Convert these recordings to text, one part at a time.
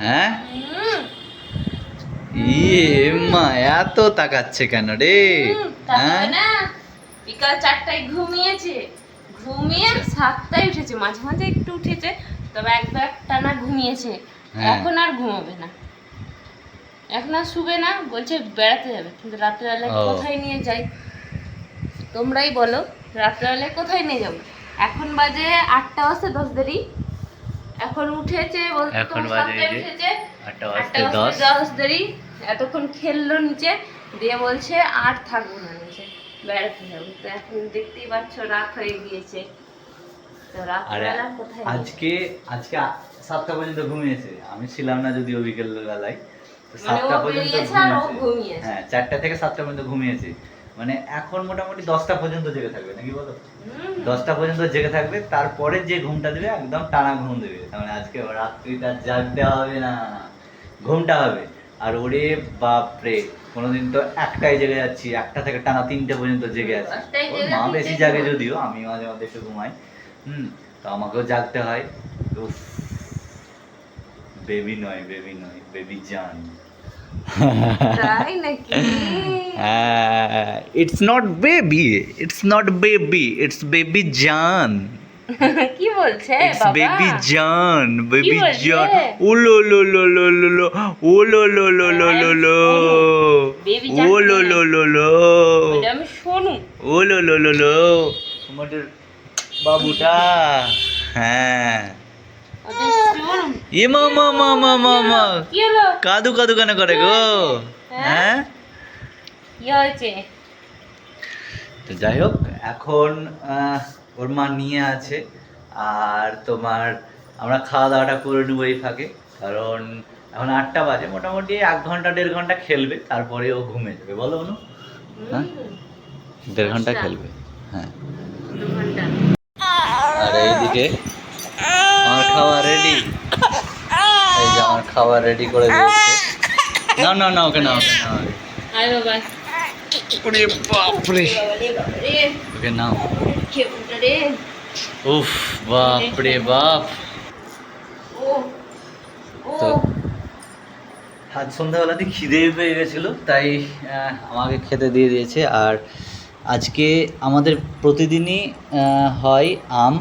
হ্যাঁ? ইয়ে তাকাচ্ছে কেন রে? হ্যাঁ? বিকাল চারটায় ঘুমিয়েছে। ঘুমিয়ে সাতটায় উঠেছে মাঝে মাঝে একটু উঠেছে তবে একবার টানা ঘুমিয়েছে। হ্যাঁ। এখন আর ঘুমাবে না। এখন আর শুবে না বলছে বেড়াতে যাবে কিন্তু রাত্রেবেলায় কোথায় নিয়ে যাই? তোমরাই বলো রাত্রেবেলায় কোথায় নিয়ে যাব? এখন বাজে আটটা বাজতে দশ দেরি। এখন উঠেছে এখন বাজে উঠেছে। আটটা বাজতে দশ। দশ দেরি। এতক্ষণ খেললো নিচে দিয়ে বলছে আর থাকব না নিচে। বেড়াতে যাব। তো এখন দেখতেই পাচ্ছ রাত হয়ে গিয়েছে। আজকে আজকে সাতটা পর্যন্ত ঘুমিয়েছে। আমি ছিলাম না যদিও বিকেল বেলায় মানে সাতটা পর্যন্ত ঘুমিয়েছে। হ্যাঁ চারটা থেকে সাতটা পর্যন্ত ঘুমিয়েছে। মানে এখন মোটামুটি দশটা পর্যন্ত জেগে থাকবে নাকি বলো? দশটা পর্যন্ত জেগে থাকবে তারপরে যে ঘুমটা দেবে একদম টানা ঘুম দেবে। মানে আজকে রাত্রিটা জাগতে হবে না ঘুমটা হবে। আর ওরে বাপরে কোনোদিন তো একটাই জেগে যাচ্ছি একটা থেকে টানা তিনটে পর্যন্ত জেগে আছি। ওর মা বেশি জাগে যদিও আমি মাঝে মাঝে একটু ঘুমাই। হুম তো আমাকেও জাগতে হয়। বেবি নয় বেবি নয় বেবি জান। তাই নাকি it's not baby it's not baby it's baby জান কি বলছে ইটস বাবা? জান বেবি? জান ও লো লো লো লো লো লো ও লো লো লো লো লো লো Baby জান ও লো লো লো আমি শোনু ও লো লো লো আমাদের বাবুটা এ মা মা মা মা মা মা। কি হলো? কাদু কাদু কেন করে গো? হ্যাঁ? তো যাই হোক এখন ওর মা নিয়ে আছে আর তোমার আমরা খাওয়া দাওয়াটা করে নেব এই ফাঁকে কারণ এখন আটটা বাজে মোটামুটি এক ঘণ্টা দেড় ঘণ্টা খেলবে তারপরে ও ঘুমে যাবে বলো অনু। হ্যাঁ? দেড় ঘণ্টা আচ্ছা। খেলবে হ্যাঁ। আর এইদিকে আমার খাওয়া রেডি খাওয়া রেডি করে দিয়েছে। না না না ওকে না ওকে না আয় বাবা। ওরে ওকে নাও। উঠে রে? উফ বাপরে বাপ। ও ও। তো আজ সন্ধ্যাবেলাতে খিদে পেয়ে গেছিল তাই আমাকে খেতে দিয়ে দিয়েছে। আর আজকে আমাদের প্রতিদিনই হয় আম।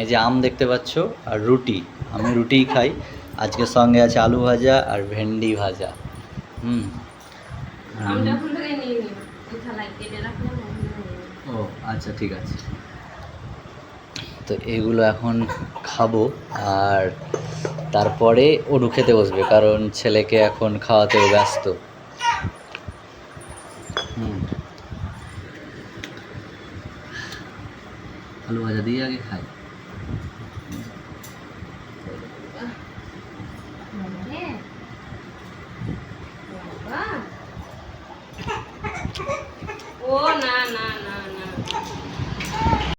এই যে আম দেখতে পাচ্ছ আর রুটি। আমি রুটিই খাই। আজকে সঙ্গে আছে আলু ভাজা আর ভেন্ডি ভাজা। হুম। ও আচ্ছা ঠিক আছে। তো এগুলো এখন খাব আর তারপরে ওডু খেতে বসবে কারণ ছেলেকে এখন খাওয়াতেও ব্যস্ত। হুম। আলু ভাজা দিয়ে আগে খাই বাবারে। বাবা। ও না না না।